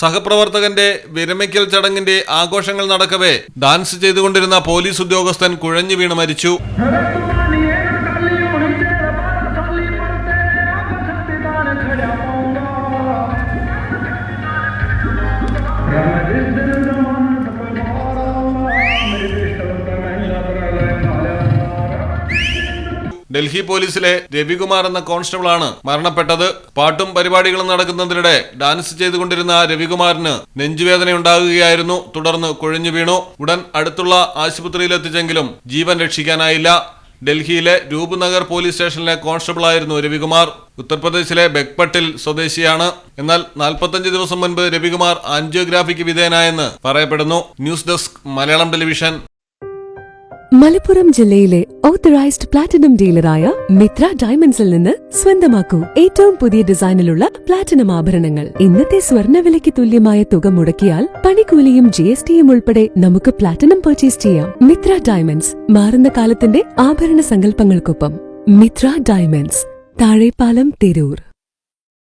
സഹപ്രവർത്തകന്റെ വിരമിക്കൽ ചടങ്ങിന്റെ ആഘോഷങ്ങൾ നടക്കവേ. ഡാൻസ് ചെയ്തുകൊണ്ടിരുന്ന പോലീസ് ഉദ്യോഗസ്ഥൻ കുഴഞ്ഞു വീണ് മരിച്ചു. ഡൽഹി പോലീസിലെ രവികുമാർ എന്ന കോൺസ്റ്റബിൾ ആണ് മരണപ്പെട്ടത്. പാട്ടും പരിപാടികളും നടക്കുന്നതിനിടെ ഡാൻസ് ചെയ്തുകൊണ്ടിരുന്ന രവികുമാറിന് നെഞ്ചുവേദന ഉണ്ടാകുകയായിരുന്നു തുടർന്ന് കുഴഞ്ഞു വീണു. ഉടൻ അടുത്തുള്ള ആശുപത്രിയിൽ എത്തിച്ചെങ്കിലും ജീവൻ രക്ഷിക്കാനായില്ല. ഡൽഹിയിലെ രൂപനഗർ പോലീസ് സ്റ്റേഷനിലെ കോൺസ്റ്റബിളായിരുന്നു രവികുമാർ. ഉത്തർപ്രദേശിലെ ബെഗ്പട്ടിൽ സ്വദേശിയാണ്. എന്നാൽ നാൽപ്പത്തഞ്ച് ദിവസം മുൻപ് രവികുമാർ ആൻജിയോഗ്രാഫിക്ക് വിധേയനായെന്ന് പറയപ്പെടുന്നു. News desk Malayalam television. Malappuram ജില്ലയിലെ ഓത്തറൈസ്ഡ് പ്ലാറ്റിനം ഡീലറായ മിത്ര ഡയമണ്ട്സിൽ നിന്ന് സ്വന്തമാക്കൂ ഏറ്റവും പുതിയ ഡിസൈനിലുള്ള പ്ലാറ്റിനം ആഭരണങ്ങൾ. ഇന്നത്തെ സ്വർണവിലയ്ക്ക് തുല്യമായ തുക മുടക്കിയാൽ പണിക്കൂലിയും ജി എസ് ടിയും ഉൾപ്പെടെ നമുക്ക് പ്ലാറ്റിനം പർച്ചേസ് ചെയ്യാം. മിത്ര ഡയമണ്ട്സ് മാറുന്ന കാലത്തിന്റെ ആഭരണ സങ്കല്പങ്ങൾക്കൊപ്പം. മിത്ര ഡയമണ്ട്സ് താഴെപ്പാലം തിരൂർ.